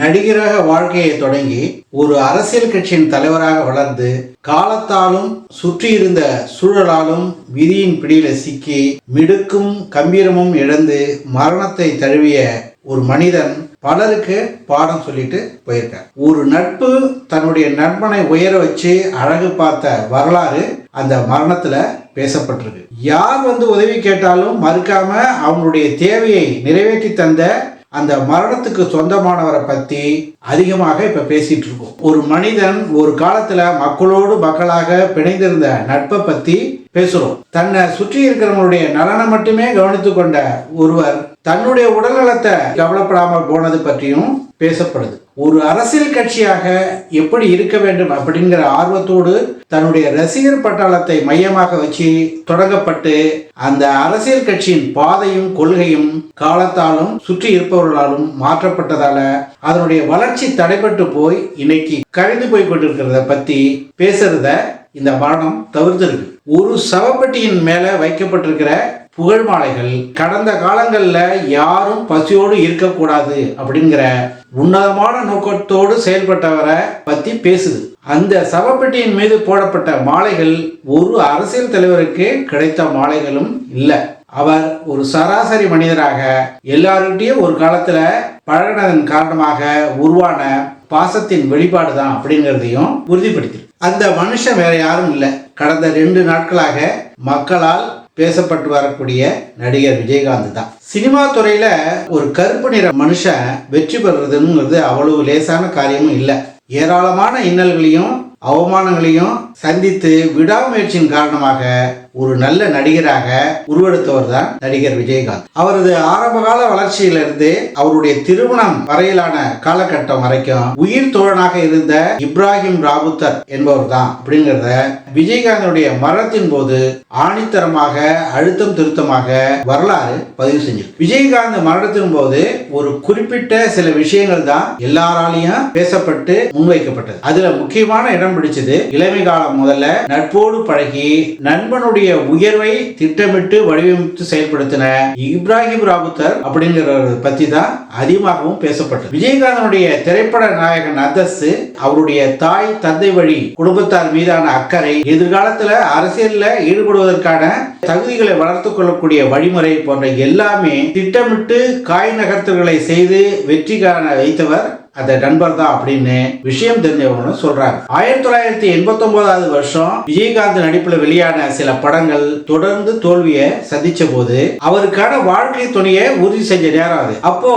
நடிகராக வாழ்க்கையை தொடங்கி ஒரு அரசியல் கட்சியின் தலைவராக வளர்ந்து காலத்தாலும் சுற்றியிருந்த சூழலாலும் விதியின் பிடியில சிக்கி மிடுக்கும் கம்பீரமும் இழந்து மரணத்தை தழுவிய ஒரு மனிதன் பலருக்கு பாடம் சொல்லிட்டு போயிருக்கார். ஒரு நட்பு தன்னுடைய நண்பனை உயர வச்சு அழகு பார்த்த வரலாறு அந்த மரணத்துல பேசப்பட்டிருக்கு. யார் வந்து உதவி கேட்டாலும் மறுக்காம அவனுடைய தேவையை நிறைவேற்றி தந்த அந்த மரணத்துக்கு சொந்தமானவரை பத்தி அதிகமாக இப்ப பேசிட்டு இருக்கோம். ஒரு மனிதன் ஒரு காலத்துல மக்களோடு மக்களாக பிணைந்திருந்த நட்பை பத்தி பேசுறோம். தன்னை சுற்றி இருக்கிறவங்களுடைய நலனை மட்டுமே கவனித்துக் கொண்ட ஒருவர் தன்னுடைய உடல்நலத்தை கவலைப்படாமல் போனது பற்றியும் பேசப்படுது. ஒரு அரசியல் கட்சியாக எப்படி இருக்க வேண்டும் அப்படிங்கிற ஆர்வத்தோடு தன்னுடைய ரசிகர் பட்டாளத்தை மையமாக வச்சு தொடங்கப்பட்டு அந்த அரசியல் கட்சியின் பாதையும் கொள்கையும் காலத்தாலும் சுற்றி இருப்பவர்களாலும் மாற்றப்பட்டதால அதனுடைய வளர்ச்சி தடைபட்டு போய் இன்னைக்கு கழிந்து போய் கொண்டிருக்கிறத பத்தி பேசுறத இந்த மரணம் தவிர்த்திருக்கு. ஒரு சவப்பெட்டியின் மேல வைக்கப்பட்டிருக்கிற புகழ் மாலைகள் கடந்த காலங்களில் யாரும் பசியோடு இருக்கக்கூடாது அப்படிங்கிற உன்னதமான நோக்கத்தோடு செயல்பட்டவரை பற்றி பேசுது. அந்த சவப்பெட்டியின் மீது போடப்பட்ட மாலைகள் ஒரு அரசியல் தலைவருக்கு கிடைத்த மாலைகளும் இல்லை. அவர் ஒரு சராசரி மனிதராக எல்லார்கிட்டயும் ஒரு காலத்துல பழகினதன் காரணமாக உருவான பாசத்தின் வெளிப்பாடு தான் அப்படிங்கிறதையும் உறுதிப்படுத்தி அந்த மனுஷன் வேற யாரும் இல்லை. கடந்த ரெண்டு நாட்களாக மக்களால் பேசப்பட்டு வரக்கூடிய நடிகர் விஜயகாந்த் தான். சினிமா துறையில ஒரு கருப்பு நிற மனுஷன் வெற்றி பெறுறதுங்கிறது அவ்வளவு லேசான காரியமும் இல்லை. ஏராளமான இன்னல்களையும் அவமானங்களையும் சந்தித்து விடாமுயற்சியின் காரணமாக ஒரு நல்ல நடிகராக உருவெடுத்தவர் தான் நடிகர் விஜயகாந்த். அவரது ஆரம்பகால வளர்ச்சியிலிருந்து அவருடைய திருமணம் வரையிலான காலகட்டம் வரைக்கும் உயிர் தோழனாக இருந்த இப்ராஹிம் ராபுத்தர் என்பவர் தான் அப்படிங்கிறத விஜயகாந்தனுடைய மரணத்தின் போது ஆணித்தரமாக அழுத்தம் திருத்தமாக வரலாறு பதிவு செஞ்சிருக்கு. விஜயகாந்த் மரணத்தின் போது ஒரு குறிப்பிட்ட சில விஷயங்கள் தான் எல்லாராலையும் பேசப்பட்டு முன்வைக்கப்பட்டது. அதுல முக்கியமான இடம் பிடிச்சது. இளமை காலம் முதல்ல நட்போடு பழகி நண்பனுடைய உயர்வை திட்டமிட்டு வடிவமைத்து செயல்படுத்தின இப்ராஹிம் ராபுத்தர் அப்படிங்கிற பத்தி தான் அதிகமாகவும் பேசப்பட்டது. விஜயகாந்தனுடைய திரைப்பட நாயகன் அந்தஸ்து அவருடைய தாய் தந்தை வழி குடும்பத்தார் மீதான அக்கறை எதிர்காலத்துல அரசியல்ல ஈடுபடுவதற்கான தகுதிகளை வளர்த்துக் கொள்ளக்கூடிய வழிமுறை போன்ற எல்லாமே திட்டமிட்டு காய் நகர்த்தல்களை செய்து வெற்றி காண வைத்தவர் அந்த நண்பர் தான் அப்படின்னு விஷயம் தெரிஞ்சவங்க சொல்றாங்க. ஆயிரத்தி தொள்ளாயிரத்தி எண்பத்தி ஒன்பதாவது வருஷம் விஜயகாந்த் நடிப்புல வெளியான சில படங்கள் தொடர்ந்து தோல்வியை சந்திச்ச போது அவருக்கான வாழ்க்கை துணையை உறுதி செஞ்ச நேரம் அது. அப்போ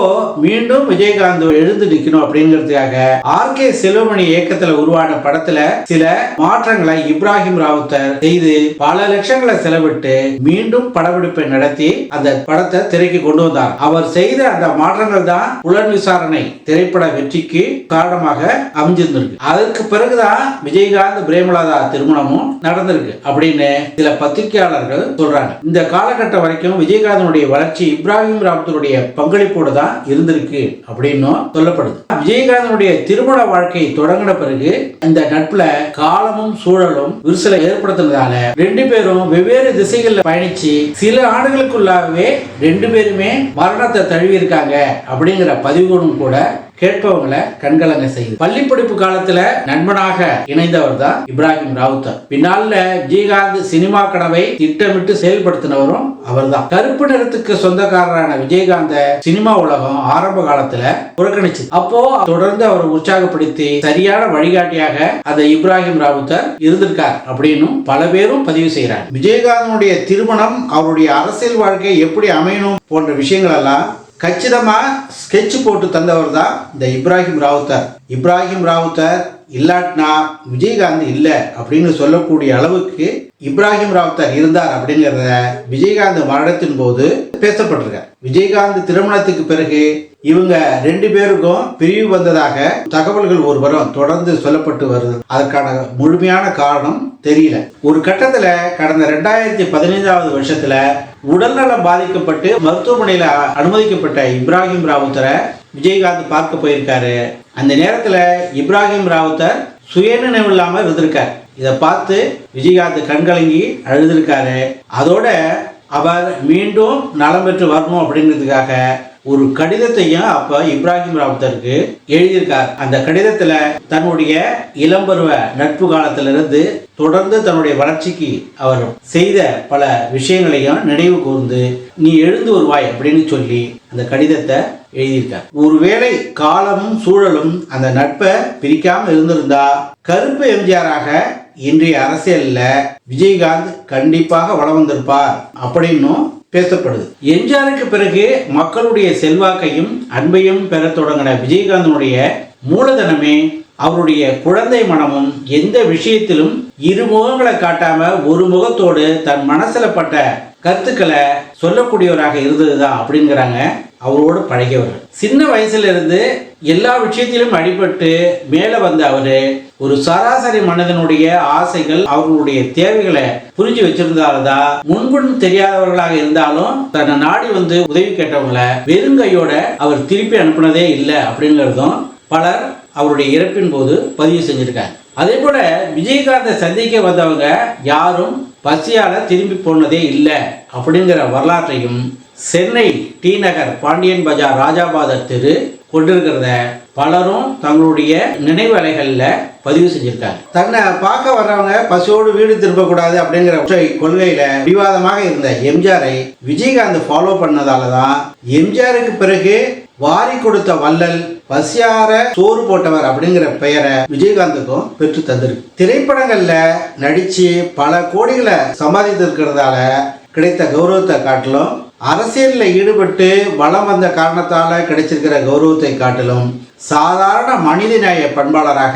மீண்டும் விஜயகாந்த் எழுந்து நிக்கணும் அப்படிங்கிறதுக்காக ஆர் கே செல்வமணி இயக்கத்துல உருவான படத்துல சில மாற்றங்களை இப்ராஹிம் ராவுத்தர் செய்து பல லட்சங்களை செலவிட்டு மீண்டும் படப்பிடிப்பை நடத்தி அந்த படத்தை திரைக்கு கொண்டு வந்தார். அவர் செய்த அந்த மாற்றங்கள் தான் புலன் விசாரணை திரைப்பட வெற்றிக்கு காரணமாக அமைஞ்சிருந்திருக்கு. அதற்கு பிறகுதான் விஜயகாந்த் பிரேமலதா திருமணமும் நடந்திருக்கு அப்படின்னு சில பத்திரிகையாளர்கள் சொல்றாங்க. இந்த காலகட்டம் வரைக்கும் விஜயகாந்தனுடைய வளர்ச்சி இப்ராஹிம் ராவுத்தருடைய பங்களிப்போடு தான் இருந்திருக்கு அப்படின்னும் சொல்லப்படுது. விஜயகாந்தனுடைய திருமண வாழ்க்கை தொடங்கின பிறகு இந்த நட்புல காலமும் சூழலும் விரிசலை ஏற்படுத்தினதால ரெண்டு பேரும் வெவ்வேறு திசைகளில் பயணிச்சு சில ஆண்டுகளுக்குள்ளாகவே ரெண்டு பேருமே மரணத்தை தழுவி இருக்காங்க அப்படிங்கிற பதிவுகளும் கூட கேட்பவங்களை கண்கலங்க செய்யுது பள்ளி படிப்பு காலத்துல நண்பனாக இணைந்தவர் தான் இப்ராஹிம் ராவுத்தர். பின்னால விஜயகாந்த் சினிமா கனவை திட்டமிட்டு செயல்படுத்தினவரும் அவர்தான். கருப்பு நிறத்துக்கு சொந்தக்காரரான விஜயகாந்த சினிமா உலகம் ஆரம்ப காலத்துல புறக்கணிச்சு. அப்போ தொடர்ந்து அவர் உற்சாகப்படுத்தி சரியான வழிகாட்டியாக அந்த இப்ராஹிம் ராவுத்தர் இருந்திருக்கார் அப்படின்னும் பல பேரும் பதிவு செய்யறாங்க விஜயகாந்தனுடைய திருமணம் அவருடைய அரசியல் வாழ்க்கை எப்படி அமையணும் போன்ற விஷயங்கள் எல்லாம் கச்சிதமாக ஸ்கெட்ச் போட்டு தந்தவர் தான் இந்த இப்ராஹிம் ராவுத்தர். இப்ராஹிம் ராவுத்தர் இல்லாட்டினா விஜயகாந்த் இல்லை அப்படின்னு சொல்லக்கூடிய அளவுக்கு இப்ராஹிம் ராவுத்தர் இருந்தார் அப்படிங்கிறத விஜயகாந்த் மரணத்தின் போது பேசப்பட்டிருக்க விஜயகாந்த் திருமணத்துக்கு பிறகு இவங்க ரெண்டு பேருக்கும் பிரிவு வந்ததாக தகவல்கள் ஒருவரும் தொடர்ந்து சொல்லப்பட்டு வருது. அதற்கான முழுமையான காரணம் தெரியல. ஒரு கட்டத்தில் கடந்த ரெண்டாயிரத்தி பதினைந்தாவது வருஷத்தில் உடல்நலம் பாதிக்கப்பட்டு மருத்துவமனையில அனுமதிக்கப்பட்ட இப்ராஹிம் ராவுத்தரை விஜயகாந்த் பார்க்க போயிருக்காரு. அந்த நேரத்துல இப்ராஹிம் ராவுத்தர் சுயநினைவு இல்லாம இருந்திருக்கார். இதை பார்த்து விஜயகாந்த் கண்கலங்கி அழுதுருக்காரு. அதோட அவர் மீண்டும் நலம் பெற்று வரணும் அப்படிங்கிறதுக்காக ஒரு கடிதத்தையும் அப்ப இப்ராஹிம் ராவுத்தருக்கு எழுதியிருக்கார். அந்த கடிதத்துல தன்னுடைய இளம்பருவ நட்பு காலத்திலிருந்து தொடர்ந்து தன்னுடைய வளர்ச்சிக்கு அவர் செய்த பல விஷயங்களையும் நினைவு கூர்ந்து நீ எழுந்து வருவாய் அப்படின்னு சொல்லி அந்த கடிதத்தை எழுதியிருக்கார். ஒருவேளை காலமும் சூழலும் அந்த நட்பை பிரிக்காம இருந்திருந்தா கருப்பு எம்ஜிஆராக இன்றைய அரசியல்ல விஜயகாந்த் கண்டிப்பாக வளம் வந்திருப்பார் அப்படின்னும் பேசப்படுது. எம்ஜிஆருக்கு பிறகு மக்களுடைய செல்வாக்கையும் அன்பையும் பெற தொடங்கின விஜயகாந்தனுடைய மூலதனமே அவருடைய குழந்தை மனமும் எந்த விஷயத்திலும் இரு முகங்களை காட்டாம ஒரு முகத்தோடு தன் மனசுல பட்ட கருத்துக்களை சொல்லக்கூடியவராக இருந்ததுதான் அப்படிங்கிறாங்க அவரோடு பழகியவர்கள் சின்ன வயசுல இருந்து எல்லா விஷயத்திலும் அடிபட்டு மேலே வந்த அவரு ஒரு சராசரி மனிதனுடைய ஆசைகள் அவர்களுடைய தேவைகளை புரிஞ்சு வச்சிருந்தால்தான் முன்பின் தெரியாதவர்களாக இருந்தாலும் தன்னை நாடி வந்து உதவி கேட்டவங்களை வெறுங்கையோட அவர் திருப்பி அனுப்புனதே இல்லை அப்படிங்கிறதும் பலர் அவருடைய இறப்பின் போது பதிவு செஞ்சிருக்காங்க. அதே போல விஜயகாந்தை சந்திக்க வந்தவங்க யாரும் பசியால் திரும்பி போனதே இல்லை அப்படிங்கிற வரலாற்றையும் சென்னை டி நகர் பாண்டியன் பஜார் ராஜாபாதர் தெரு கொண்டிருக்கிறத பலரும் தங்களுடைய நினைவலைகளில் பதிவு செஞ்சிருக்காங்க. தன்னை பார்க்க வர்றவங்க பசியோடு வீடு திரும்பக்கூடாது அப்படிங்கிற ஒற்றை கொள்கையில விவாதமாக இருந்த எம்ஜிஆரை விஜயகாந்த் ஃபாலோ பண்ணதால தான் எம்ஜிஆருக்கு பிறகு வாரி கொடுத்த வள்ளல் பசியார சோறு போட்டவர் அப்படிங்கிற பெயரை விஜயகாந்துக்கும் பெற்று தந்திருக்கு. திரைப்படங்கள்ல நடிச்சு பல கோடிகளை சம்பாதித்திருக்கிறதால கிடைத்த கௌரவத்தை காட்டிலும் அரசியலில் ஈடுபட்டு வளம் வந்த காரணத்தால கிடைச்சிருக்கிற கௌரவத்தை காட்டிலும் சாதாரண மனிதநேய பண்பாளராக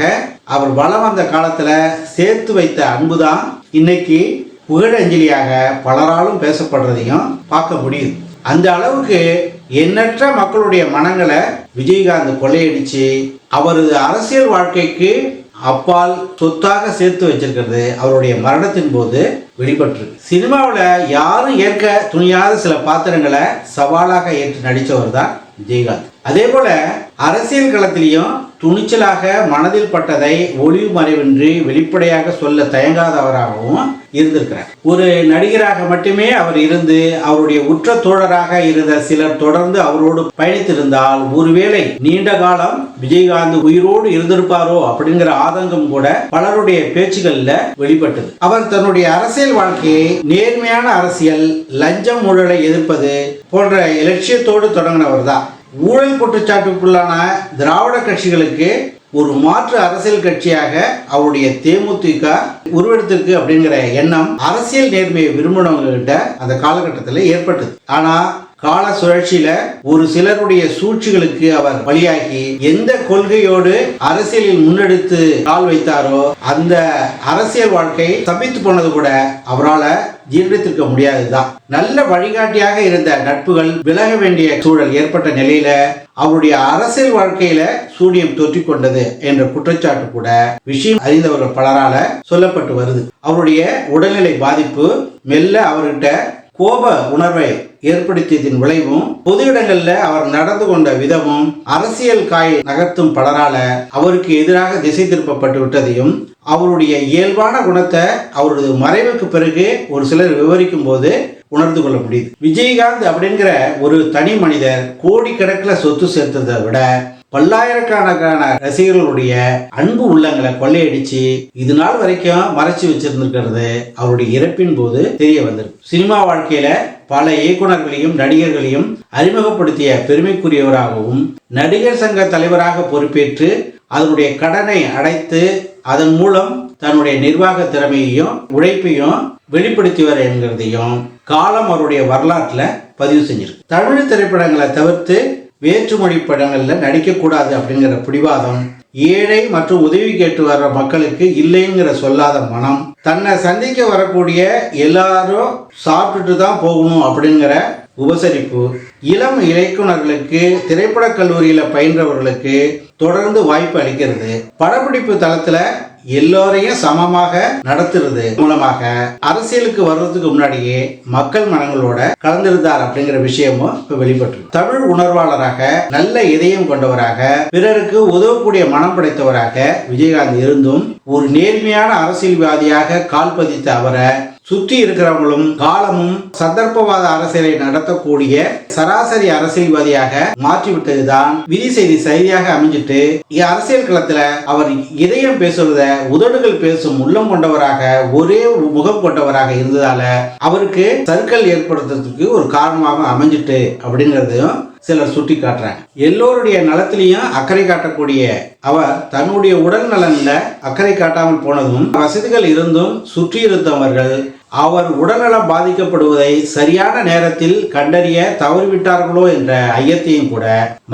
அவர் வளம் வந்த காலத்துல சேர்த்து வைத்த அன்புதான் இன்னைக்கு புகழஞ்சலியாக பலராலும் பேசப்படுறதையும் பார்க்க முடியுது. அந்த அளவுக்கு எண்ணற்ற மக்களுடைய மனங்களை விஜயகாந்த் கொள்ளையடிச்சு அவரது அரசியல் வாழ்க்கைக்கு அப்பால் சொத்தாக சேர்த்து வச்சிருக்கிறது அவருடைய மரணத்தின் போது வெளிப்பட்டிருக்கு. சினிமாவில் யாரும் ஏற்க துணியாத சில பாத்திரங்களை சவாலாக ஏற்று நடித்தவர் தான் விஜயகாந்த். அதே போல அரசியல் களத்திலையும் துணிச்சலாக மனதில் பட்டதை ஒளிவு மறைவின்றி வெளிப்படையாக சொல்ல தயங்காதவராகவும் இருந்திருக்கிறார். ஒரு நடிகராக மட்டுமே அவர் இருந்து அவருடைய உற்ற தோழராக இருந்த சிலர் தொடர்ந்து அவரோடு பயணித்திருந்தால் ஒருவேளை நீண்ட காலம் விஜயகாந்த் உயிரோடு இருந்திருப்பாரோ அப்படிங்கிற ஆதங்கம் கூட பலருடைய பேச்சுகள்ல வெளிப்பட்டது. அவர் தன்னுடைய அரசியல் வாழ்க்கையை நேர்மையான அரசியல் லஞ்சம் ஊழலை எதிர்ப்பது போன்ற இலட்சியத்தோடு தொடங்கினவர் தான் ஊழல் குற்றச்சாட்டுக்குள்ளான திராவிட கட்சிகளுக்கு ஒரு மாற்று அரசியல் கட்சியாக அவருடைய தேமுதிக உருவெடுத்திருக்கு அப்படிங்கிற எண்ணம் அரசியல் நேர்மையை விரும்பினவங்க கிட்ட அந்த காலகட்டத்தில் ஏற்பட்டது. ஆனா கால சுழற்சியில ஒரு சிலருடைய சூழ்ச்சிகளுக்கு அவர் பலியாகி எந்த கொள்கையோடு அரசியலில் முன்னெடுத்து கால் வைத்தாரோ அந்த அரசியல் வாழ்க்கை தப்பித்து போனது கூட அவரால் ஜீர்ணித்திருக்க முடியாதுதான் நல்ல வழிகாட்டியாக இருந்த நட்புகள் விலக வேண்டிய சூழல் ஏற்பட்ட நிலையில அவருடைய அரசியல் வாழ்க்கையில சூனியம் தொற்றிக் கொண்டது என்ற குற்றச்சாட்டு கூட விஷயம் அறிந்தவர்கள் பலரால சொல்லப்பட்டு வருது. அவருடைய உடல்நிலை பாதிப்பு மெல்ல அவர்கிட்ட கோப உணர்வை ஏற்படுத்தியதின் விளைவும் பொது இடங்கள்ல அவர் நடந்து கொண்ட விதமும் அரசியல் காய் நகர்த்தும் பலரால அவருக்கு எதிராக திசை திருப்பப்பட்டு விட்டதையும் அவருடைய இயல்பான குணத்தை அவரது மறைவுக்கு பிறகு ஒரு சிலர் விவரிக்கும் போது உணர்ந்து கொள்ள முடியுது. விஜயகாந்த் அப்படிங்கிற ஒரு தனி மனிதர் கோடிக்கணக்கில் சொத்து சேர்த்ததை விட பல்லாயிரக்கணக்கான ரசிகர்களுடைய அன்பு உள்ளங்களை கொள்ளையடிச்சு இது நாள் வரைக்கும் மறைச்சு வச்சிருந்திருக்கிறது அவருடைய இறப்பின் போது தெரிய வந்திருக்கு. சினிமா வாழ்க்கையில பல இயக்குனர்களையும் நடிகர்களையும் அறிமுகப்படுத்திய பெருமைக்குரியவராகவும் நடிகர் சங்க தலைவராக பொறுப்பேற்று அதனுடைய கடனை அடைத்து அதன் மூலம் தன்னுடைய நிர்வாக திறமையையும் உழைப்பையும் வெளிப்படுத்திவர் என்கிறதையும் காலம் அவருடைய வரலாற்றில் பதிவு செஞ்சிருக்கு. தமிழ் திரைப்படங்களை தவிர்த்து வேற்றுமொழி படங்களில் நடிக்கக்கூடாது அப்படிங்கிற பிடிவாதம் ஏழை மற்றும் உதவி கேட்டு வர்ற மக்களுக்கு இல்லைங்கிற சொல்லாத மனம் தன்னை சந்திக்க வரக்கூடிய எல்லாரும் சாப்பிட்டுட்டு தான் போகணும் அப்படிங்கிற உபசரிப்பு இளம் இயக்குனர்களுக்கு திரைப்படக் கல்லூரியில் பயின்றவர்களுக்கு தொடர்ந்து வாய்ப்பு அளிக்கிறது. படப்பிடிப்பு தளத்தில் எல்லோரையும் சமமாக நடத்துறது மூலமாக அரசியலுக்கு வர்றதுக்கு முன்னாடியே மக்கள் மனங்களோட கலந்திருந்தார் அப்படிங்கிற விஷயமும் இப்ப வெளிப்பட்டு தமிழ் உணர்வாளராக நல்ல இதயம் கொண்டவராக பிறருக்கு உதவக்கூடிய மனம் படைத்தவராக விஜயகாந்த் இருந்தும் ஒரு நேர்மையான அரசியல்வாதியாக கால் பதித்த அவரை சுற்றி இருக்கிறவங்களும் காலமும் சந்தர்ப்பவாத அரசியலை நடத்தக்கூடிய சராசரி அரசியல்வாதியாக மாற்றிவிட்டதுதான் விதி செய்தி சரியாக அமைஞ்சிட்டு இ- அரசியல் களத்துல அவர் இதயம் பேசுறத உதடுகள் பேசும் உள்ளம் கொண்டவராக ஒரே முகம் கொண்டவராக இருந்ததால அவருக்கு சர்க்கல் ஏற்படுத்துறதுக்கு ஒரு காரணமாக அமைஞ்சிட்டு அப்படிங்கிறதையும் சிலர் சுட்டி காட்டுறாங்க. எல்லோருடைய நலத்திலையும் அக்கறை காட்டக்கூடிய அவர் தன்னுடைய உடல் நலன்ல அக்கறை காட்டாமல் போனதும் வசதிகள் இருந்தும் சுற்றி இருந்தவர்கள் அவர் உடல்நலம் பாதிக்கப்படுவதை சரியான நேரத்தில் கண்டறிய தவறிவிட்டார்களோ என்ற ஐயத்தையும் கூட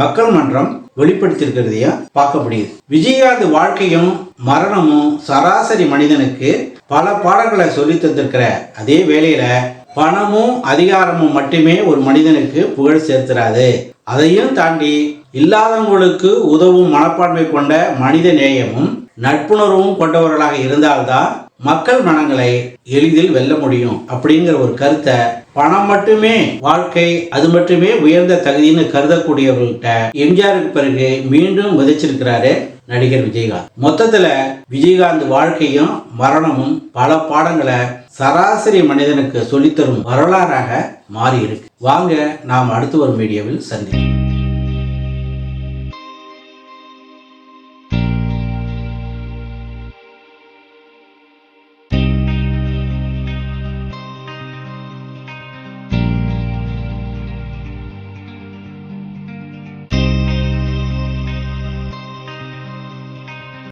மக்கள் மன்றம் வெளிப்படுத்தியிருக்கிறதையும் பார்க்க முடியுது. விஜயகாந்த் வாழ்க்கையும் மரணமும் சராசரி மனிதனுக்கு பல பாடங்களை சொல்லி தந்திருக்கிற அதே வேளையில பணமும் அதிகாரமும் மட்டுமே ஒரு மனிதனுக்கு புகழ் சேர்த்துறாது அதையும் தாண்டி இல்லாதவங்களுக்கு உதவும் மனப்பான்மை கொண்ட மனித நேயமும் நட்புணர்வும் கொண்டவர்களாக இருந்தால்தான் மக்கள் மனங்களை எளிதில் வெல்ல முடியும் அப்படிங்கிற ஒரு கருத்தை பணம் மட்டுமே வாழ்க்கை அது மட்டுமே உயர்ந்த தகுதின்னு கருதக்கூடியவர்கள்ட்ட எம்ஜிஆருக்கு பிறகு மீண்டும் விதைச்சிருக்கிறாரு நடிகர் விஜயகாந்த். மொத்தத்துல விஜயகாந்த் வாழ்க்கையும் மரணமும் பல பாடங்களை சராசரி மனிதனுக்கு சொல்லித்தரும் வரலாறாக மாறி இருக்கு வாங்க நாம் அடுத்து வரும் வீடியோவில் சந்திப்போம்.